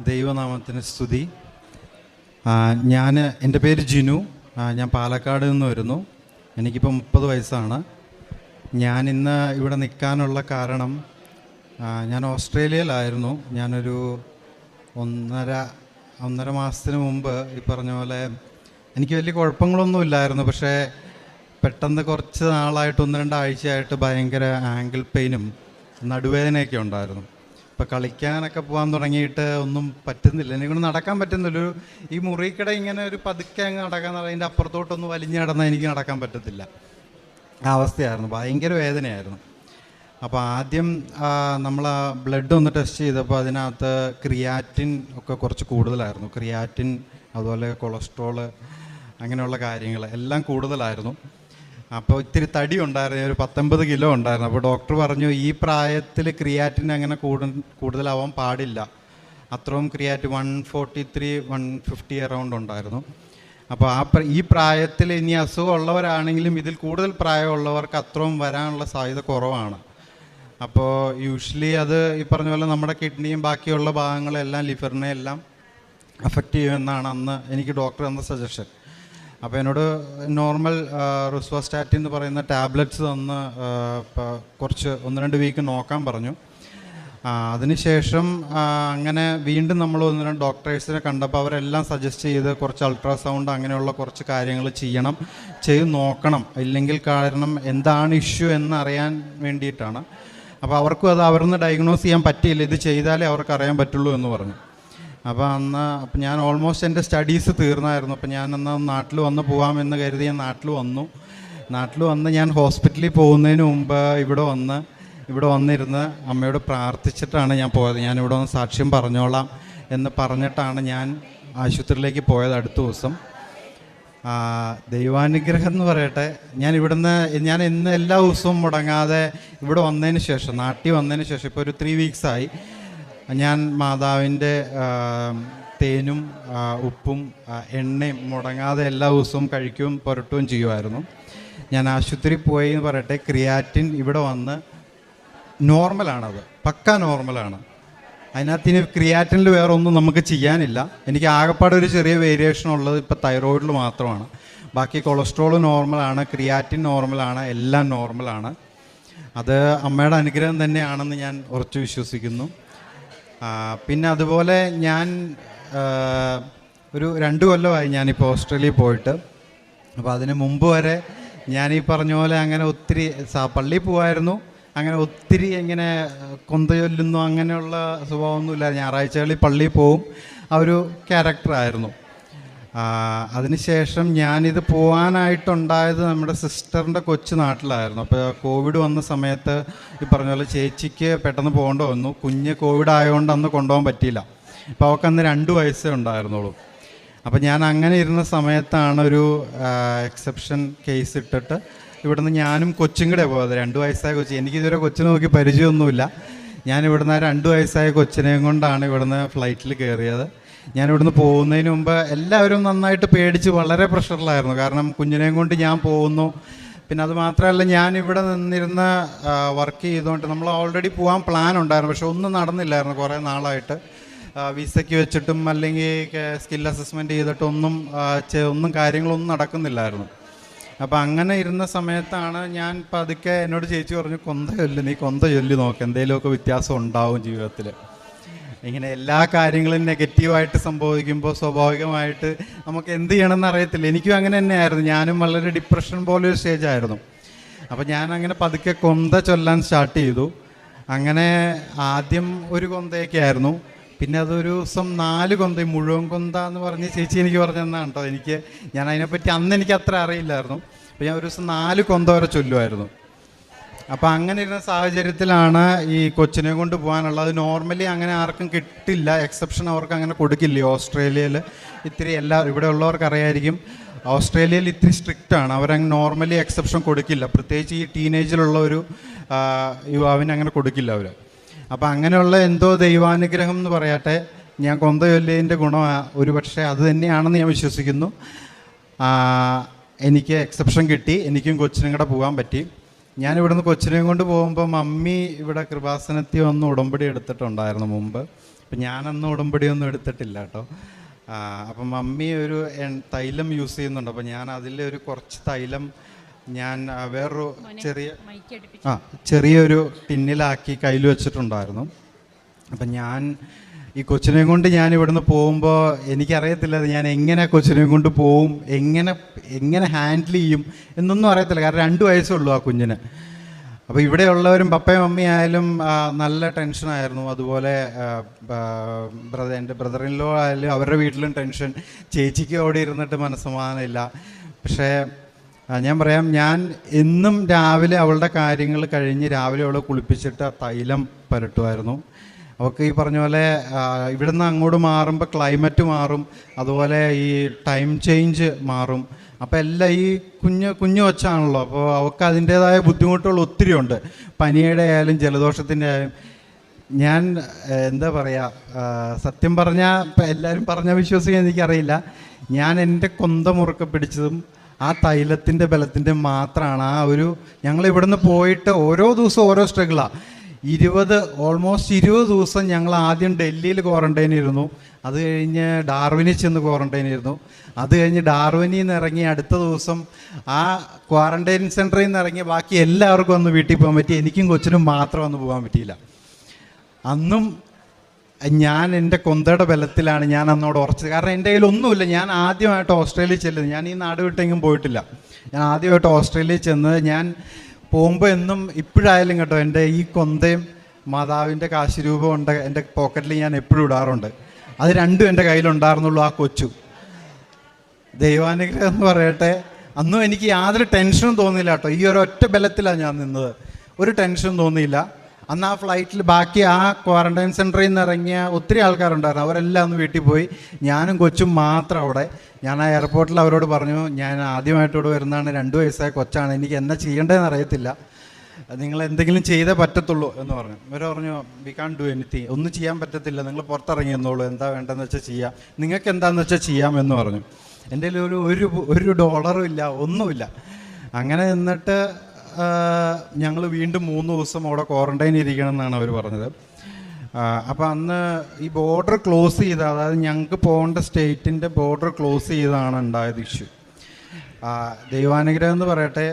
ദൈവനാമത്തിന് സ്തുതി. ഞാൻ എന്റെ പേര് ജിനു. ഞാൻ പാലക്കാട് നിന്ന് വരുന്നു. എനിക്കിപ്പോൾ മുപ്പത് വയസ്സാണ്. ഞാൻ ഇന്ന് ഇവിടെ നിൽക്കാനുള്ള കാരണം ഞാൻ ഓസ്ട്രേലിയയിലായിരുന്നു. ഞാനൊരു ഒന്നര ഒന്നര മാസത്തിന് മുമ്പ് ഈ പറഞ്ഞ പോലെ എനിക്ക് വലിയ കുഴപ്പങ്ങളൊന്നും ഇല്ലായിരുന്നു. പക്ഷേ പെട്ടെന്ന് കുറച്ച് നാളായിട്ട് ഒന്ന് രണ്ടാഴ്ചയായിട്ട് ഭയങ്കര ആങ്കിൾ പെയിനും നടുവേദനയൊക്കെ ഉണ്ടായിരുന്നു. ഇപ്പം കളിക്കാനൊക്കെ പോകാൻ തുടങ്ങിയിട്ട് ഒന്നും പറ്റുന്നില്ല. എനിക്കൊണ്ട് നടക്കാൻ പറ്റുന്നില്ല. ഒരു ഈ മുറിക്കട ഇങ്ങനെ ഒരു പതുക്കെ അങ്ങ് നടക്കാൻ അതിന്റെ അപ്പുറത്തോട്ടൊന്ന് വലിഞ്ഞു നടന്നാൽ എനിക്ക് നടക്കാൻ പറ്റത്തില്ല. ആ അവസ്ഥയായിരുന്നു. ഭയങ്കര വേദനയായിരുന്നു. അപ്പോൾ ആദ്യം നമ്മൾ ആ ബ്ലഡ് ഒന്ന് ടെസ്റ്റ് ചെയ്തപ്പോൾ അതിനകത്ത് ക്രിയാറ്റിൻ ഒക്കെ കുറച്ച് കൂടുതലായിരുന്നു. ക്രിയാറ്റിൻ അതുപോലെ കൊളസ്ട്രോൾ അങ്ങനെയുള്ള കാര്യങ്ങൾ എല്ലാം കൂടുതലായിരുന്നു. അപ്പോൾ ഇത്തിരി തടി ഉണ്ടായിരുന്നു. ഒരു പത്തൊമ്പത് കിലോ ഉണ്ടായിരുന്നു. അപ്പോൾ ഡോക്ടർ പറഞ്ഞു ഈ പ്രായത്തിൽ ക്രിയാറ്റിൻ അങ്ങനെ കൂടു കൂടുതലാവാൻ പാടില്ല. അത്രയും ക്രിയാറ്റ് one forty three one fifty around ഉണ്ടായിരുന്നു. അപ്പോൾ ആ ഈ പ്രായത്തിൽ ഇനി അസുഖം ഉള്ളവരാണെങ്കിലും ഇതിൽ കൂടുതൽ പ്രായമുള്ളവർക്ക് അത്രയും വരാനുള്ള സാധ്യത കുറവാണ്. അപ്പോൾ യൂഷ്വലി അത് ഈ പറഞ്ഞ പോലെ നമ്മുടെ കിഡ്നിയും ബാക്കിയുള്ള ഭാഗങ്ങളെല്ലാം ലിവറിനെ എല്ലാം അഫക്റ്റ് ചെയ്യുമെന്നാണ് അന്ന് എനിക്ക് ഡോക്ടർ തന്ന സജഷൻ അപ്പോൾ എന്നോട് നോർമൽ റിസ്വസ്റ്റാറ്റി എന്ന് പറയുന്ന ടാബ്ലറ്റ്സ് തന്ന് കുറച്ച് ഒന്ന് രണ്ട് വീക്ക് നോക്കാൻ പറഞ്ഞു. അതിനുശേഷം അങ്ങനെ വീണ്ടും നമ്മൾ ഒന്ന് രണ്ട് ഡോക്ടേഴ്സിനെ കണ്ടപ്പോൾ അവരെല്ലാം സജസ്റ്റ് ചെയ്ത് കുറച്ച് അൾട്രാസൗണ്ട് അങ്ങനെയുള്ള കുറച്ച് കാര്യങ്ങൾ ചെയ്യണം ചെയ്ത് നോക്കണം. ഇല്ലെങ്കിൽ കാരണം എന്താണ് ഇഷ്യൂ എന്നറിയാൻ വേണ്ടിയിട്ടാണ്. അപ്പോൾ അവർക്കും അത് അവരിന്ന് ഡയഗ്നോസ് ചെയ്യാൻ പറ്റിയില്ല. ഇത് ചെയ്താലേ അവർക്ക് അറിയാൻ പറ്റുള്ളൂ എന്ന് പറഞ്ഞു. അപ്പോൾ അന്ന് അപ്പം ഞാൻ ഓൾമോസ്റ്റ് എന്റെ സ്റ്റഡീസ് തീർന്നായിരുന്നു. അപ്പം ഞാൻ അന്ന് നാട്ടിൽ വന്ന് പോകാമെന്ന് കരുതി ഞാൻ നാട്ടിൽ വന്നു. നാട്ടിൽ വന്ന് ഞാൻ ഹോസ്പിറ്റലിൽ പോകുന്നതിന് മുമ്പ് ഇവിടെ വന്ന് ഇവിടെ വന്നിരുന്ന് അമ്മയോട് പ്രാർത്ഥിച്ചിട്ടാണ് ഞാൻ പോയത്. ഞാൻ ഇവിടെ വന്ന് സാക്ഷ്യം പറഞ്ഞോളാം എന്ന് പറഞ്ഞിട്ടാണ് ഞാൻ ആശുപത്രിയിലേക്ക് പോയത് അടുത്ത ദിവസം. ദൈവാനുഗ്രഹം എന്ന് പറയട്ടെ ഞാൻ ഇവിടുന്ന് ഞാൻ ഇന്ന് എല്ലാ ദിവസവും മുടങ്ങാതെ ഇവിടെ വന്നതിന് ശേഷം നാട്ടിൽ വന്നതിന് ശേഷം ഇപ്പോൾ ഒരു ത്രീ വീക്സായി ഞാൻ മാതാവിന്റെ തേനും ഉപ്പും എണ്ണയും മുടങ്ങാതെ എല്ലാ ദിവസവും കഴിക്കുകയും പുരട്ടുകയും ചെയ്യുമായിരുന്നു. ഞാൻ ആശുപത്രി പോയി എന്ന് പറയട്ടെ ക്രിയാറ്റിൻ ഇവിടെ വന്ന് നോർമലാണത് പക്ക നോർമലാണ്. അതിനകത്ത് ഇനി ക്രിയാറ്റിനിൽ വേറെ ഒന്നും നമുക്ക് ചെയ്യാനില്ല. എനിക്ക് ആകെപ്പാടെ ഒരു ചെറിയ വേരിയേഷൻ ഉള്ളത് ഇപ്പോൾ തൈറോയിഡിൽ മാത്രമാണ്. ബാക്കി കൊളസ്ട്രോൾ നോർമലാണ് ക്രിയാറ്റിൻ നോർമലാണ് എല്ലാം നോർമലാണ്. അത് അമ്മയുടെ അനുഗ്രഹം തന്നെയാണെന്ന് ഞാൻ ഉറച്ചു വിശ്വസിക്കുന്നു. പിന്നെ അതുപോലെ ഞാൻ ഒരു രണ്ട് കൊല്ലമായി ഞാനിപ്പോൾ ഓസ്ട്രേലിയ പോയിട്ട്. അപ്പോൾ അതിന് മുമ്പ് വരെ ഞാൻ ഈ പറഞ്ഞ പോലെ അങ്ങനെ ഒത്തിരി പള്ളിയിൽ പോവായിരുന്നു. അങ്ങനെ ഒത്തിരി ഇങ്ങനെ കൊന്ത ചൊല്ലുന്നു അങ്ങനെയുള്ള സ്വഭാവമൊന്നുമില്ല ഞായറാഴ്ചകളിൽ പള്ളിയിൽ പോവും. ആ ഒരു ക്യാരക്ടറായിരുന്നു അതിനുശേഷം ഞാനിത് പോകാനായിട്ടുണ്ടായത് നമ്മുടെ സിസ്റ്ററിന്റെ കൊച്ചു നാട്ടിലായിരുന്നു. അപ്പോൾ കോവിഡ് വന്ന സമയത്ത് ഈ പറഞ്ഞ പോലെ ചേച്ചിക്ക് പെട്ടെന്ന് പോകേണ്ട വന്നു. കുഞ്ഞ് കോവിഡ് ആയതുകൊണ്ട് അന്ന് കൊണ്ടുപോകാൻ പറ്റിയില്ല. അപ്പോൾ അവൾക്ക് അന്ന് രണ്ട് വയസ്സേ ഉണ്ടായിരുന്നുള്ളൂ. അപ്പോൾ ഞാൻ അങ്ങനെ ഇരുന്ന സമയത്താണ് ഒരു എക്സെപ്ഷൻ കേസ് ഇട്ടിട്ട് ഇവിടുന്ന് ഞാനും കൊച്ചും കൂടെ പോയത്. രണ്ട് വയസ്സായ കൊച്ചു. എനിക്കിതുവരെ കൊച്ചിനെ നോക്കി പരിചയമൊന്നുമില്ല. ഞാൻ ഇവിടുന്ന് രണ്ട് വയസ്സായ കൊച്ചിനെയും കൊണ്ടാണ് ഇവിടുന്ന് ഫ്ലൈറ്റിൽ കയറിയത്. ഞാൻ ഇവിടുന്ന് പോകുന്നതിന് മുമ്പ് എല്ലാവരും നന്നായിട്ട് പേടിച്ച് വളരെ പ്രഷറിലായിരുന്നു. കാരണം കുഞ്ഞിനെയും കൊണ്ട് ഞാൻ പോകുന്നു. പിന്നെ അത് മാത്രമല്ല ഞാൻ ഇവിടെ നിന്നിരുന്ന് വർക്ക് ചെയ്തുകൊണ്ട് നമ്മൾ ഓൾറെഡി പോകാൻ പ്ലാൻ ഉണ്ടായിരുന്നു. പക്ഷെ ഒന്നും നടന്നില്ലായിരുന്നു കുറേ നാളായിട്ട്. വിസയ്ക്ക് വെച്ചിട്ടും അല്ലെങ്കിൽ സ്കിൽ അസസ്മെന്റ് ചെയ്തിട്ടൊന്നും ഒന്നും കാര്യങ്ങളൊന്നും നടക്കുന്നില്ലായിരുന്നു. അപ്പോൾ അങ്ങനെ ഇരുന്ന സമയത്താണ് ഞാൻ പതുക്കെ എന്നോട് ചേച്ചി പറഞ്ഞു കൊന്ത ചൊല്ലി നീ കൊന്ത ചൊല്ലി നോക്ക്. എന്തെങ്കിലുമൊക്കെ വ്യത്യാസം ഉണ്ടാവും ജീവിതത്തിൽ ഇങ്ങനെ എല്ലാ കാര്യങ്ങളും നെഗറ്റീവായിട്ട് സംഭവിക്കുമ്പോൾ സ്വാഭാവികമായിട്ട് നമുക്ക് എന്ത് ചെയ്യണമെന്ന് അറിയത്തില്ല. എനിക്കും അങ്ങനെ തന്നെയായിരുന്നു. ഞാനും വളരെ ഡിപ്രഷൻ പോലെ ഒരു സ്റ്റേജ് ആയിരുന്നു. അപ്പോൾ ഞാൻ അങ്ങനെ പതുക്കെ കൊന്ത ചൊല്ലാൻ സ്റ്റാർട്ട് ചെയ്തു. അങ്ങനെ ആദ്യം ഒരു കൊന്തയൊക്കെ ആയിരുന്നു. പിന്നെ അതൊരു ദിവസം നാല് കൊന്ത മുഴുവൻ കൊന്ത എന്ന് പറഞ്ഞ് ചേച്ചി എനിക്ക് പറഞ്ഞു തന്നാണ് കേട്ടോ എനിക്ക് ഞാൻ അതിനെപ്പറ്റി അന്ന് എനിക്ക് അത്ര അറിയില്ലായിരുന്നു. അപ്പോൾ ഞാൻ ഒരു ദിവസം നാല് കൊന്ത വരെ ചൊല്ലുമായിരുന്നു. അപ്പോൾ അങ്ങനെ ഇരുന്ന സാഹചര്യത്തിലാണ് ഈ കൊച്ചിനെ കൊണ്ട് പോകാനുള്ളത്. നോർമലി അങ്ങനെ ആർക്കും കിട്ടില്ല. എക്സെപ്ഷൻ അവർക്ക് അങ്ങനെ കൊടുക്കില്ല? ഓസ്ട്രേലിയയിൽ ഇത്തിരി എല്ലാ ഇവിടെ ഉള്ളവർക്ക് അറിയായിരിക്കും. ഓസ്ട്രേലിയയിൽ ഇത്തിരി സ്ട്രിക്റ്റ് ആണ്. അവരങ്ങ് നോർമലി എക്സെപ്ഷൻ കൊടുക്കില്ല. പ്രത്യേകിച്ച് ഈ ടീനേജിലുള്ള ഒരു യുവാവിന് അങ്ങനെ കൊടുക്കില്ല അവർ അപ്പം അങ്ങനെയുള്ള എന്തോ ദൈവാനുഗ്രഹം എന്ന് പറയട്ടെ. ഞാൻ കൊന്ത ചൊല്ലിയതിന്റെ ഗുണം ഒരു പക്ഷേ അത് തന്നെയാണെന്ന് ഞാൻ വിശ്വസിക്കുന്നു. എനിക്ക് എക്സെപ്ഷൻ കിട്ടി. എനിക്കും കൊച്ചിനും കൂടെ പോകാൻ പറ്റി. ഞാൻ ഇവിടുന്ന് കൊച്ചിനെയും കൊണ്ട് പോകുമ്പോൾ മമ്മി ഇവിടെ കൃപാസനത്തിൽ ഒന്ന് ഉടമ്പടി എടുത്തിട്ടുണ്ടായിരുന്നു മുമ്പ്. അപ്പം ഞാനന്ന് ഉടമ്പടിയൊന്നും എടുത്തിട്ടില്ല കേട്ടോ. അപ്പം മമ്മി ഒരു തൈലം യൂസ് ചെയ്യുന്നുണ്ട്. അപ്പം ഞാൻ അതിൽ ഒരു കുറച്ച് തൈലം ഞാൻ വേറൊരു ചെറിയ ആ ചെറിയൊരു ടിന്നിലാക്കി കയ്യിൽ വെച്ചിട്ടുണ്ടായിരുന്നു. അപ്പം ഞാൻ ഈ കൊച്ചിനെ കൊണ്ട് ഞാൻ ഇവിടുന്ന് പോകുമ്പോൾ എനിക്കറിയത്തില്ല ഞാൻ എങ്ങനെ കൊച്ചിനെ കൊണ്ട് പോവും എങ്ങനെ എങ്ങനെ ഹാൻഡിൽ ചെയ്യും എന്നൊന്നും അറിയത്തില്ല. കാരണം രണ്ട് വയസ്സേ ഉള്ളൂ ആ കുഞ്ഞിന്. അപ്പോൾ ഇവിടെയുള്ളവരും പപ്പയും മമ്മിയും ആയാലും നല്ല ടെൻഷനായിരുന്നു അതുപോലെ ബ്രദർ എന്റെ ബ്രദറിൻലോ ആയാലും അവരുടെ വീട്ടിലും ടെൻഷൻ ചേച്ചിക്ക് അവിടെ ഇരുന്നിട്ട് മനസ്സമാധാനമില്ല പക്ഷേ ഞാൻ പറയാം ഞാൻ എന്നും രാവിലെ അവളുടെ കാര്യങ്ങൾ കഴിഞ്ഞ് രാവിലെ അവളെ കുളിപ്പിച്ചിട്ട് തൈലം പുരട്ടുമായിരുന്നു. അവൾക്ക് ഈ പറഞ്ഞ പോലെ ഇവിടെ ഇവിടുന്ന് അങ്ങോട്ട് മാറുമ്പോൾ ക്ലൈമറ്റ് മാറും അതുപോലെ ഈ ടൈം ചേഞ്ച് മാറും. അപ്പോൾ എല്ലാം ഈ കുഞ്ഞ് കുഞ്ഞു വച്ചാണല്ലോ അപ്പോൾ അവർക്ക് അതിന്റേതായ ബുദ്ധിമുട്ടുകൾ ഒത്തിരി ഉണ്ട്. പനിയുടെ ആയാലും ജലദോഷത്തിന്റെ ആയാലും. ഞാൻ എന്താ പറയുക സത്യം പറഞ്ഞാൽ ഇപ്പം എല്ലാവരും പറഞ്ഞാൽ വിശ്വസിക്കാൻ എനിക്കറിയില്ല. ഞാൻ എന്റെ കൊന്ത മുറുക്ക പിടിച്ചതും ആ തൈലത്തിന്റെ ബലത്തിന്റെ മാത്രമാണ് ആ ഒരു ഞങ്ങൾ ഇവിടുന്ന് പോയിട്ട് ഓരോ ദിവസവും ഓരോ സ്ട്രഗിളാണ് ഇരുപത് ഓൾമോസ്റ്റ് ഇരുപത് ദിവസം ഞങ്ങൾ ആദ്യം ഡൽഹിയിൽ ക്വാറന്റൈൻ ഇരുന്നു. അത് കഴിഞ്ഞ് ഡാർവിനിൽ ചെന്ന് ക്വാറന്റൈൻ ഇരുന്നു. അത് കഴിഞ്ഞ് ഡാർവിനിൽ നിന്ന് ഇറങ്ങി അടുത്ത ദിവസം ആ ക്വാറന്റൈൻ സെന്ററിൽ നിന്ന് ഇറങ്ങി ബാക്കി എല്ലാവർക്കും ഒന്ന് വീട്ടിൽ പോകാൻ പറ്റി. എനിക്കും കൊച്ചിനും മാത്രം ഒന്ന് പോകാൻ പറ്റിയില്ല. അന്നും ഞാൻ എന്റെ കൊന്തയുടെ ബലത്തിലാണ് ഞാൻ അന്നോട് ഉറച്ചത്. കാരണം എന്റെ കയ്യിൽ ഒന്നുമില്ല. ഞാൻ ആദ്യമായിട്ട് ഓസ്ട്രേലിയയിൽ ചെല്ലുന്നത്. ഞാൻ ഈ നാട് വിട്ടെങ്കിലും പോയിട്ടില്ല. ഞാൻ ആദ്യമായിട്ട് ഓസ്ട്രേലിയയിൽ ചെന്ന് ഞാൻ പോകുമ്പോൾ എന്നും ഇപ്പോഴായാലും കേട്ടോ എന്റെ ഈ കൊന്തയും മാതാവിന്റെ കാശുരൂപം ഉണ്ട് എന്റെ പോക്കറ്റിൽ ഞാൻ എപ്പോഴും ഇടാറുണ്ട്. അത് രണ്ടും എന്റെ കയ്യിലുണ്ടായിരുന്നുള്ളൂ ആ കൊച്ചു. ദൈവാനുഗ്രഹം എന്ന് പറയട്ടെ അന്നും എനിക്ക് യാതൊരു ടെൻഷനും തോന്നിയില്ല കേട്ടോ. ഈ ഒരു ഒറ്റ ബലത്തിലാണ് ഞാൻ നിന്നത്. ഒരു ടെൻഷനും തോന്നിയില്ല. അന്ന് ആ ഫ്ലൈറ്റിൽ ബാക്കി ആ ക്വാറന്റൈൻ സെന്ററിൽ നിന്ന് ഇറങ്ങിയ ഒത്തിരി ആൾക്കാരുണ്ടായിരുന്നു. അവരെല്ലാം ഒന്ന് വീട്ടിൽ പോയി. ഞാനും കൊച്ചും മാത്രം അവിടെ. ഞാൻ ആ എയർപോർട്ടിൽ അവരോട് പറഞ്ഞു ഞാൻ ആദ്യമായിട്ട് ഇവിടെ വരുന്നതാണ്. രണ്ട് വയസ്സായ കൊച്ചാണ്. എനിക്ക് എന്നാ ചെയ്യേണ്ടതെന്ന് അറിയത്തില്ല. നിങ്ങൾ എന്തെങ്കിലും ചെയ്തേ പറ്റത്തുള്ളൂ എന്ന് പറഞ്ഞു. ഇവർ പറഞ്ഞു വി കാൺ ഡു എനിത്തിങ് ഒന്നും ചെയ്യാൻ പറ്റത്തില്ല. നിങ്ങൾ പുറത്തിറങ്ങി എന്നോളൂ എന്താ വേണ്ടതെന്ന് വെച്ചാൽ ചെയ്യാം. നിങ്ങൾക്ക് എന്താണെന്ന് വെച്ചാൽ ചെയ്യാം എന്ന് പറഞ്ഞു. എന്റെ ഒരു ഒരു ഒരു ഡോളറും ഇല്ല ഒന്നുമില്ല. അങ്ങനെ നിന്നിട്ട് ഞങ്ങൾ വീണ്ടും മൂന്ന് ദിവസം അവിടെ ക്വാറന്റൈൻ ഇരിക്കണം എന്നാണ് അവർ പറഞ്ഞത്. അപ്പോൾ അന്ന് ഈ ബോർഡർ ക്ലോസ് ചെയ്ത അതായത് ഞങ്ങൾക്ക് പോകേണ്ട സ്റ്റേറ്റിന്റെ ബോർഡർ ക്ലോസ് ചെയ്താണ് ഉണ്ടായത് ഇഷ്യൂ. ദൈവാനുഗ്രഹം എന്ന് പറയട്ടെ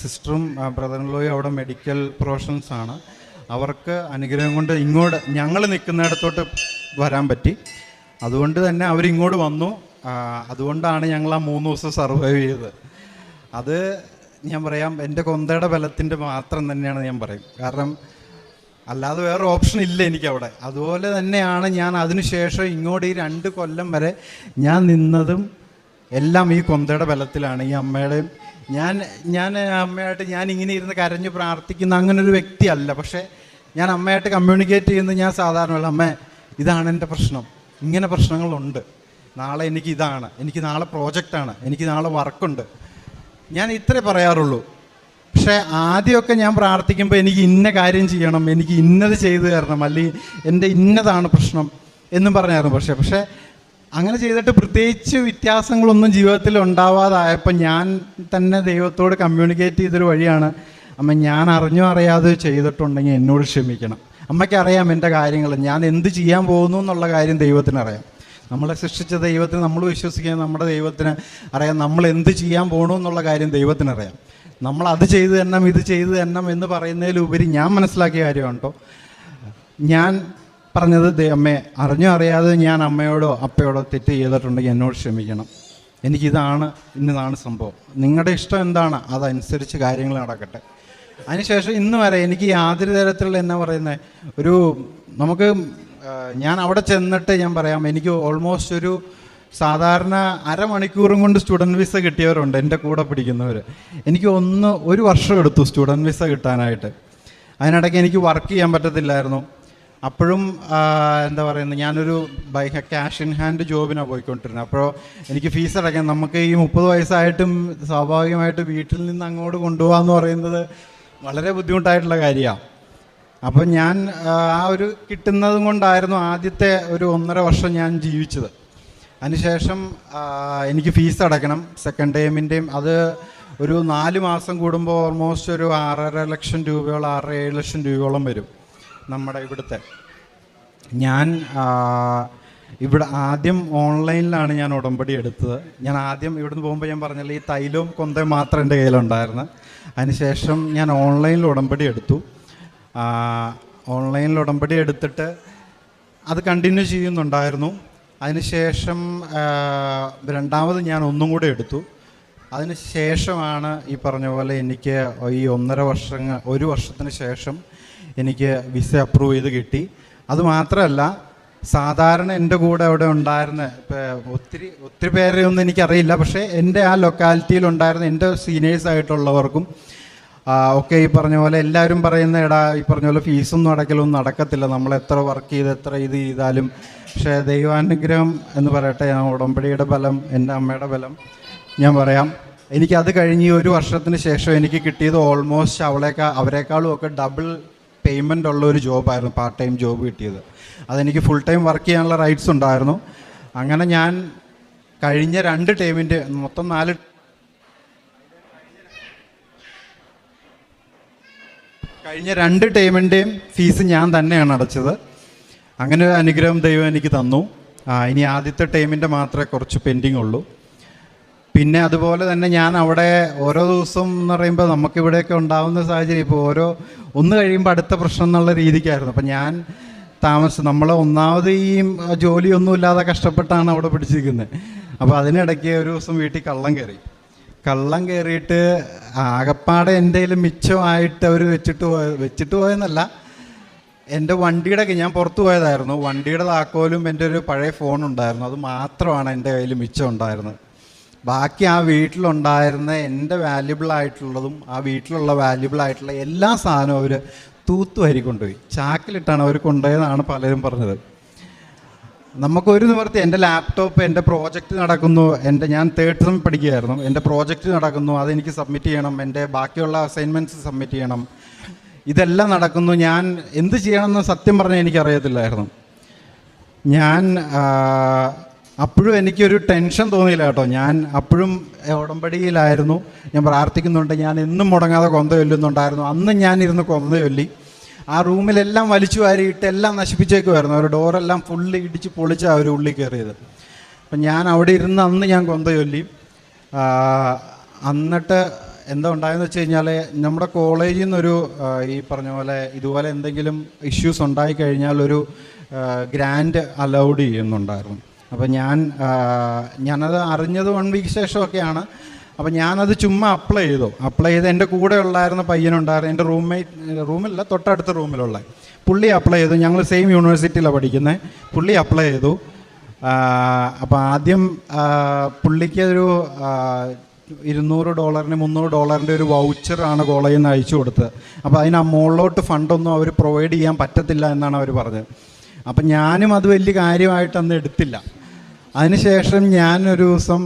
സിസ്റ്ററും ബ്രദറിലോയും അവിടെ മെഡിക്കൽ പ്രൊഫഷണൽസ് ആണ്. അവർക്ക് അനുഗ്രഹം കൊണ്ട് ഇങ്ങോട്ട് ഞങ്ങൾ നിൽക്കുന്നിടത്തോട്ട് വരാൻ പറ്റി. അതുകൊണ്ട് തന്നെ അവരിങ്ങോട്ട് വന്നു. അതുകൊണ്ടാണ് ഞങ്ങൾ ആ മൂന്ന് ദിവസം സർവൈവ് ചെയ്തത്. അത് ഞാൻ പറയാം എന്റെ കൊന്തയുടെ ബലത്തിന്റെ മാത്രം തന്നെയാണ് ഞാൻ പറയും. കാരണം അല്ലാതെ വേറെ ഓപ്ഷൻ ഇല്ല എനിക്കവിടെ. അതുപോലെ തന്നെയാണ് ഞാൻ അതിനുശേഷം ഇങ്ങോട്ട് ഈ രണ്ട് കൊല്ലം വരെ ഞാൻ നിന്നതും എല്ലാം ഈ കൊന്തയുടെ ബലത്തിലാണ്. ഈ അമ്മയുടെയും ഞാൻ ഞാൻ അമ്മയായിട്ട് ഞാൻ ഇങ്ങനെ ഇരുന്ന് കരഞ്ഞ് പ്രാർത്ഥിക്കുന്ന അങ്ങനെ ഒരു വ്യക്തിയല്ല. പക്ഷേ ഞാൻ അമ്മയായിട്ട് കമ്മ്യൂണിക്കേറ്റ് ചെയ്യുന്നത് ഞാൻ സാധാരണയുള്ള അമ്മ ഇതാണ് എന്റെ പ്രശ്നം. ഇങ്ങനെ പ്രശ്നങ്ങളുണ്ട്. നാളെ എനിക്ക് ഇതാണ്. എനിക്ക് നാളെ പ്രോജക്റ്റാണ് എനിക്ക് നാളെ വർക്കുണ്ട് ഞാൻ ഇത്രേ പറയാറുള്ളൂ. പക്ഷേ ആദ്യമൊക്കെ ഞാൻ പ്രാർത്ഥിക്കുമ്പോൾ എനിക്ക് ഇന്ന കാര്യം ചെയ്യണം എനിക്ക് ഇന്നത് ചെയ്തു തരണം അല്ലെങ്കിൽ എന്റെ ഇന്നതാണ് പ്രശ്നം എന്നും പറഞ്ഞായിരുന്നു പക്ഷേ. പക്ഷേ അങ്ങനെ ചെയ്തിട്ട് പ്രത്യേകിച്ച് വ്യത്യാസങ്ങളൊന്നും ജീവിതത്തിൽ ഉണ്ടാവാതായപ്പോൾ ഞാൻ തന്നെ ദൈവത്തോട് കമ്മ്യൂണിക്കേറ്റ് ചെയ്തൊരു വഴിയാണ് അമ്മ ഞാൻ അറിഞ്ഞോ അറിയാതെ ചെയ്തിട്ടുണ്ടെങ്കിൽ എന്നോട് ക്ഷമിക്കണം. അമ്മയ്ക്കറിയാം എന്റെ കാര്യങ്ങൾ ഞാൻ എന്ത് ചെയ്യാൻ പോകുന്നു എന്നുള്ള കാര്യം ദൈവത്തിന് അറിയാം. നമ്മളെ സൃഷ്ടിച്ച ദൈവത്തിന് നമ്മൾ വിശ്വസിക്കുന്ന നമ്മുടെ ദൈവത്തിന് അറിയാം നമ്മൾ എന്ത് ചെയ്യാൻ പോകണു എന്നുള്ള കാര്യം ദൈവത്തിനറിയാം നമ്മൾ അത് ചെയ്തു തരണം ഇത് ചെയ്തു തരണം എന്ന് പറയുന്നതിലുപരി ഞാൻ മനസ്സിലാക്കിയ കാര്യമാണ് കേട്ടോ ഞാൻ പറഞ്ഞത് അമ്മേ അറിഞ്ഞോ അറിയാതെ ഞാൻ അമ്മയോടോ അപ്പയോടോ തെറ്റ് ചെയ്തിട്ടുണ്ടെങ്കിൽ എന്നോട് ക്ഷമിക്കണം. എനിക്കിതാണ് ഇന്നതാണ് സംഭവം. നിങ്ങളുടെ ഇഷ്ടം എന്താണ്? അതനുസരിച്ച് കാര്യങ്ങൾ നടക്കട്ടെ. അതിനുശേഷം ഇന്ന് വരെ എനിക്ക് യാതൊരു തരത്തിലുള്ള എന്നാ പറയുന്നത് ഒരു നമുക്ക് ഞാൻ അവിടെ ചെന്നിട്ട് ഞാൻ പറയാം എനിക്ക് ഓൾമോസ്റ്റ് ഒരു സാധാരണ അരമണിക്കൂറും കൊണ്ട് സ്റ്റുഡന്റ് വിസ കിട്ടിയവരുണ്ട് എന്റെ കൂടെ പിടിക്കുന്നവർ എനിക്ക് ഒന്ന് ഒരു വർഷം എടുത്തു സ്റ്റുഡന്റ് വിസ കിട്ടാനായിട്ട്. അതിനിടയ്ക്ക് എനിക്ക് വർക്ക് ചെയ്യാൻ പറ്റത്തില്ലായിരുന്നു. അപ്പോഴും എന്താ പറയുന്നത് ഞാനൊരു ബൈ ക്യാഷ് ഇൻ ഹാൻഡ് ജോബിനാണ് പോയിക്കൊണ്ടിരുന്നത്. അപ്പോൾ എനിക്ക് ഫീസ് അടയ്ക്കാൻ നമുക്ക് ഈ മുപ്പത് വയസ്സായിട്ടും സ്വാഭാവികമായിട്ട് വീട്ടിൽ നിന്ന് അങ്ങോട്ട് കൊണ്ടുപോകാമെന്ന് പറയുന്നത് വളരെ ബുദ്ധിമുട്ടായിട്ടുള്ള കാര്യമാണ്. അപ്പം ഞാൻ ആ, ഒരു കിട്ടുന്നതും കൊണ്ടായിരുന്നു ആദ്യത്തെ ഒരു ഒന്നര വർഷം ഞാൻ ജീവിച്ചത്. അതിനുശേഷം എനിക്ക് ഫീസ് അടയ്ക്കണം സെക്കൻഡ് ടൈമിന്റെയും അത് ഒരു നാല് മാസം കൂടുമ്പോൾ ഓൾമോസ്റ്റ് ഒരു ആറര ലക്ഷം രൂപയോളം ആറര ഏഴ് ലക്ഷം രൂപയോളം വരും നമ്മുടെ ഇവിടുത്തെ. ഞാൻ ഇവിടെ ആദ്യം ഓൺലൈനിലാണ് ഞാൻ ഉടമ്പടി എടുത്തത്. ഞാൻ ആദ്യം ഇവിടുന്ന് പോകുമ്പോൾ ഞാൻ പറഞ്ഞല്ലോ ഈ തൈലവും കൊന്തയും മാത്രം എന്റെ കയ്യിലുണ്ടായിരുന്നു. അതിനുശേഷം ഞാൻ ഓൺലൈനിൽ ഉടമ്പടി എടുത്തു. ഓൺലൈനിൽ ഉടമ്പടി എടുത്തിട്ട് അത് കണ്ടിന്യൂ ചെയ്യുന്നുണ്ടായിരുന്നു. അതിനുശേഷം രണ്ടാമത് ഞാൻ ഒന്നും കൂടെ എടുത്തു. അതിന് ശേഷമാണ് ഈ പറഞ്ഞ പോലെ എനിക്ക് ഈ ഒന്നര വർഷം ഒരു വർഷത്തിന് ശേഷം എനിക്ക് വിസ അപ്രൂവ് ചെയ്ത് കിട്ടി. അതുമാത്രമല്ല സാധാരണ എന്റെ കൂടെ അവിടെ ഉണ്ടായിരുന്ന ഒത്തിരി ഒത്തിരി പേരെ ഒന്നും എനിക്കറിയില്ല. പക്ഷേ എന്റെ ആ ലൊക്കാലിറ്റിയിൽ ഉണ്ടായിരുന്ന എന്റെ സീനിയേഴ്സ് ആയിട്ടുള്ളവർക്കും ഒക്കെ ഈ പറഞ്ഞ പോലെ എല്ലാവരും പറയുന്ന എടാ ഈ പറഞ്ഞ പോലെ ഫീസൊന്നും അടയ്ക്കലൊന്നും നടക്കത്തില്ല. നമ്മൾ എത്ര വർക്ക് ചെയ്ത് എത്ര ഇത് ചെയ്താലും. പക്ഷേ ദൈവാനുഗ്രഹം എന്ന് പറയട്ടെ ആ ഉടമ്പടിയുടെ ബലം എന്റെ അമ്മയുടെ ബലം ഞാൻ പറയാം എനിക്കത് കഴിഞ്ഞ് ഒരു വർഷത്തിന് ശേഷം എനിക്ക് കിട്ടിയത് ഓൾമോസ്റ്റ് അവളേക്കാൾ അവരെക്കാളും ഒക്കെ ഡബിൾ പേയ്മെന്റ് ഉള്ള ഒരു ജോബായിരുന്നു പാർട്ട് ടൈം ജോബ് കിട്ടിയത്. അതെനിക്ക് ഫുൾ ടൈം വർക്ക് ചെയ്യാനുള്ള റൈറ്റ്സ് ഉണ്ടായിരുന്നു. അങ്ങനെ ഞാൻ കഴിഞ്ഞ രണ്ട് ടൈമിന്റെ മൊത്തം നാല് കഴിഞ്ഞ രണ്ട് ടൈമിന്റെയും ഫീസ് ഞാൻ തന്നെയാണ് അടച്ചത്. അങ്ങനെ ഒരു അനുഗ്രഹം ദൈവം എനിക്ക് തന്നു. ഇനി ആദ്യത്തെ ടൈമിന്റെ മാത്രമേ കുറച്ച് പെൻഡിങ് ഉള്ളൂ. പിന്നെ അതുപോലെ തന്നെ ഞാൻ അവിടെ ഓരോ ദിവസം എന്ന് പറയുമ്പോൾ നമുക്കിവിടെയൊക്കെ ഉണ്ടാകുന്ന സാഹചര്യം ഇപ്പോൾ ഓരോ ഒന്ന് കഴിയുമ്പോൾ അടുത്ത പ്രശ്നം എന്നുള്ള രീതിക്കായിരുന്നു. അപ്പം ഞാൻ താമസിച്ചു നമ്മൾ ഒന്നാമത് ഈ ജോലിയൊന്നും ഇല്ലാതെ കഷ്ടപ്പെട്ടാണ് അവിടെ പിടിച്ചിരിക്കുന്നത് അപ്പോൾ അതിനിടയ്ക്ക് ഒരു ദിവസം വീട്ടിൽ കള്ളം കയറി. കള്ളം കയറിയിട്ട് ആകപ്പാടെ എന്തെങ്കിലും മിച്ചമായിട്ട് അവർ വെച്ചിട്ട് പോയ വെച്ചിട്ട് പോയെന്നല്ല. എന്റെ വണ്ടിയുടെ ഞാൻ പുറത്തു പോയതായിരുന്നു. വണ്ടിയുടെ താക്കോലും എന്റെ ഒരു പഴയ ഫോൺ ഉണ്ടായിരുന്നു. അത് മാത്രമാണ് എന്റെ കയ്യിൽ മിച്ചം ഉണ്ടായിരുന്നത്. ബാക്കി ആ വീട്ടിലുണ്ടായിരുന്ന എന്റെ വാല്യുബിൾ ആയിട്ടുള്ളതും ആ വീട്ടിലുള്ള വാല്യുബിൾ ആയിട്ടുള്ള എല്ലാ സാധനവും അവർ തൂത്തുവരി കൊണ്ടുപോയി. ചാക്കിലിട്ടാണ് അവർ കൊണ്ടുപോയതെന്നാണ് പലരും പറഞ്ഞത്. നമുക്കൊരു നിവർത്തി എന്റെ ലാപ്ടോപ്പ് എന്റെ പ്രോജക്റ്റ് നടക്കുന്നു എന്റെ ഞാൻ തേർഡ് സെം പഠിക്കുകയായിരുന്നു. എന്റെ പ്രോജക്റ്റ് നടക്കുന്നു അതെനിക്ക് സബ്മിറ്റ് ചെയ്യണം എന്റെ ബാക്കിയുള്ള അസൈൻമെന്റ്സ് സബ്മിറ്റ് ചെയ്യണം. ഇതെല്ലാം നടക്കുന്നു ഞാൻ എന്ത് ചെയ്യണമെന്ന് സത്യം പറഞ്ഞാൽ എനിക്കറിയത്തില്ലായിരുന്നു. ഞാൻ അപ്പോഴും എനിക്കൊരു ടെൻഷൻ തോന്നിയില്ല കേട്ടോ. ഞാൻ അപ്പോഴും ഉടമ്പടിയിലായിരുന്നു. ഞാൻ പ്രാർത്ഥിക്കുന്നുണ്ട് ഞാൻ എന്നും മുടങ്ങാതെ കൊന്ത ചൊല്ലുന്നുണ്ടായിരുന്നു. അന്ന് ഞാനിരുന്ന് കൊന്ത ചൊല്ലി. ആ റൂമിലെല്ലാം വലിച്ചു വാരിയിട്ട് എല്ലാം നശിപ്പിച്ചേക്കുമായിരുന്നു അവർ ഡോറെല്ലാം ഫുള്ള് ഇടിച്ച് പൊളിച്ച് അവർ ഉള്ളിൽ കയറിയത്. അപ്പം ഞാൻ അവിടെ ഇരുന്ന് അന്ന് ഞാൻ കൊന്ത ചൊല്ലി ആ, എന്നിട്ട് എന്താ ഉണ്ടായെന്ന് വെച്ച് കഴിഞ്ഞാൽ നമ്മുടെ കോളേജിൽ നിന്നൊരു ഈ പറഞ്ഞ പോലെ ഇതുപോലെ എന്തെങ്കിലും ഇഷ്യൂസ് ഉണ്ടായി കഴിഞ്ഞാൽ ഒരു ഗ്രാൻഡ് അലൗഡ് ചെയ്യുന്നുണ്ടായിരുന്നു. അപ്പോൾ ഞാൻ ഞാനത് അറിഞ്ഞത് വൺ വീക്ക് ശേഷമൊക്കെയാണ്. അപ്പോൾ ഞാനത് ചുമ്മാ അപ്ലൈ ചെയ്തു. അപ്ലൈ ചെയ്ത് എന്റെ കൂടെ ഉള്ളായിരുന്ന പയ്യനുണ്ടായിരുന്നു. എന്റെ റൂംമേറ്റ് റൂമില്ല തൊട്ടടുത്ത റൂമിലുള്ള പുള്ളി അപ്ലൈ ചെയ്തു. ഞങ്ങൾ സെയിം യൂണിവേഴ്സിറ്റിയിലാണ് പഠിക്കുന്നത് പുള്ളി അപ്ലൈ ചെയ്തു. അപ്പോൾ ആദ്യം പുള്ളിക്കൊരു ഇരുന്നൂറ് ഡോളറിന് മുന്നൂറ് ഡോളറിന്റെ ഒരു വൗച്ചറാണ് കോളേജിൽ നിന്ന് അയച്ചു കൊടുത്തത്. അപ്പോൾ അതിന് ആ മുകളിലോട്ട് ഫണ്ടൊന്നും അവർ പ്രൊവൈഡ് ചെയ്യാൻ പറ്റത്തില്ല എന്നാണ് അവർ പറഞ്ഞത്. അപ്പം ഞാനും അത് വലിയ കാര്യമായിട്ടൊന്നും എടുത്തില്ല. അതിനുശേഷം ഞാൻ ഒരു ദിവസം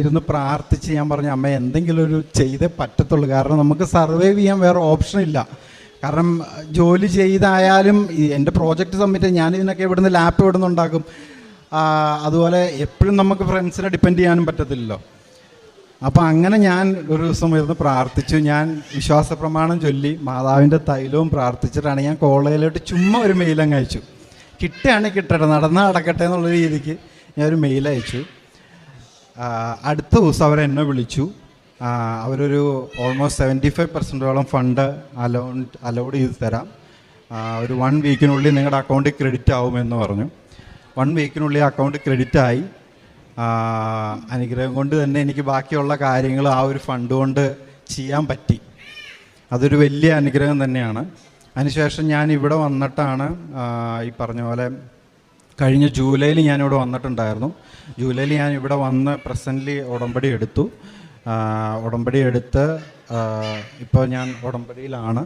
ഇരുന്ന് പ്രാർത്ഥിച്ച് ഞാൻ പറഞ്ഞു അമ്മ എന്തെങ്കിലും ഒരു ചെയ്തേ പറ്റത്തുള്ളൂ. കാരണം നമുക്ക് സർവൈവ് ചെയ്യാൻ വേറെ ഓപ്ഷൻ ഇല്ല. കാരണം ജോലി ചെയ്തായാലും എന്റെ പ്രോജക്റ്റ് സബ്മിറ്റ് ഞാൻ ഇതിനൊക്കെ ഇവിടുന്ന് ലാപ്പ് ഇവിടുന്ന് ഉണ്ടാക്കും. അതുപോലെ എപ്പോഴും നമുക്ക് ഫ്രണ്ട്സിനെ ഡിപ്പെൻഡ് ചെയ്യാനും പറ്റത്തില്ലല്ലോ. അപ്പോൾ അങ്ങനെ ഞാൻ ഒരു ദിവസം ഇരുന്ന് പ്രാർത്ഥിച്ചു. ഞാൻ വിശ്വാസ പ്രമാണം ചൊല്ലി മാതാവിന്റെ തൈലവും പ്രാർത്ഥിച്ചിട്ടാണ് ഞാൻ കോളേജിലോട്ട് ചുമ്മാ ഒരു മെയിലങ്ങ് അയച്ചു കിട്ടുകയാണെങ്കിൽ കിട്ടട്ടെ നടന്നാൽ നടക്കട്ടെ എന്നുള്ള രീതിക്ക്. ഞാൻ ഒരു മെയിൽ അയച്ചു അടുത്ത ദിവസം അവരെന്നെ വിളിച്ചു. ആ, അവരൊരു ഓൾമോസ്റ്റ് സെവന്റി ഫൈവ് പെർസെന്റോളം ഫണ്ട് അലൗണ്ട് അലോഡ് ചെയ്ത് തരാം. ഒരു വൺ വീക്കിനുള്ളിൽ നിങ്ങളുടെ അക്കൗണ്ടിൽ ക്രെഡിറ്റ് ആവുമെന്ന് പറഞ്ഞു. വൺ വീക്കിനുള്ളിൽ അക്കൗണ്ട് ക്രെഡിറ്റ് ആയി. അനുഗ്രഹം കൊണ്ട് തന്നെ എനിക്ക് ബാക്കിയുള്ള കാര്യങ്ങൾ ആ ഒരു ഫണ്ട് കൊണ്ട് ചെയ്യാൻ പറ്റി. അതൊരു വലിയ അനുഗ്രഹം തന്നെയാണ്. അതിനുശേഷം ഞാൻ ഇവിടെ വന്നിട്ടാണ് ഈ പറഞ്ഞ പോലെ കഴിഞ്ഞ ജൂലൈയിൽ ഞാനിവിടെ വന്നിട്ടുണ്ടായിരുന്നു. ജൂലൈയിൽ ഞാൻ ഇവിടെ വന്ന് പ്രസന്റ്ലി ഉടമ്പടി എടുത്തു. ഉടമ്പടി എടുത്ത് ഇപ്പോൾ ഞാൻ ഉടമ്പടിയിലാണ്.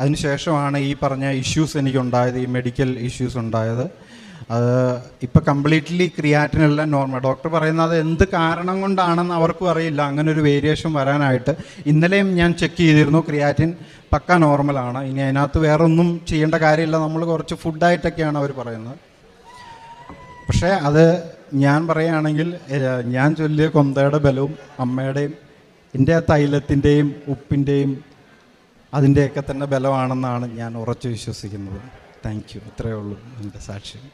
അതിനുശേഷമാണ് ഈ പറഞ്ഞ ഇഷ്യൂസ് എനിക്കുണ്ടായത് ഈ മെഡിക്കൽ ഇഷ്യൂസ് ഉണ്ടായത്. അത് ഇപ്പം കംപ്ലീറ്റ്ലി ക്രിയാറ്റിനെല്ലാം നോർമൽ ഡോക്ടർ പറയുന്നത് എന്ത് കാരണം കൊണ്ടാണെന്ന് അവർക്കും അറിയില്ല. അങ്ങനെ ഒരു വേരിയേഷൻ വരാനായിട്ട്. ഇന്നലെയും ഞാൻ ചെക്ക് ചെയ്തിരുന്നു ക്രിയാറ്റിൻ പക്ക നോർമലാണ് ഇനി അതിനകത്ത് വേറൊന്നും ചെയ്യേണ്ട കാര്യമില്ല. നമ്മൾ കുറച്ച് ഫുഡായിട്ടൊക്കെയാണ് അവർ പറയുന്നത്. പക്ഷേ അത് ഞാൻ പറയുകയാണെങ്കിൽ ഞാൻ ചൊല്ലിയ കൊന്തയുടെ ബലവും അമ്മയുടെയും എന്റെ തൈലത്തിന്റെയും ഉപ്പിന്റെയും അതിന്റെയൊക്കെ തന്നെ ബലമാണെന്നാണ് ഞാൻ ഉറച്ചു വിശ്വസിക്കുന്നത്. താങ്ക് യു ഇത്രയേ ഉള്ളൂ എന്റെ സാക്ഷ്യം.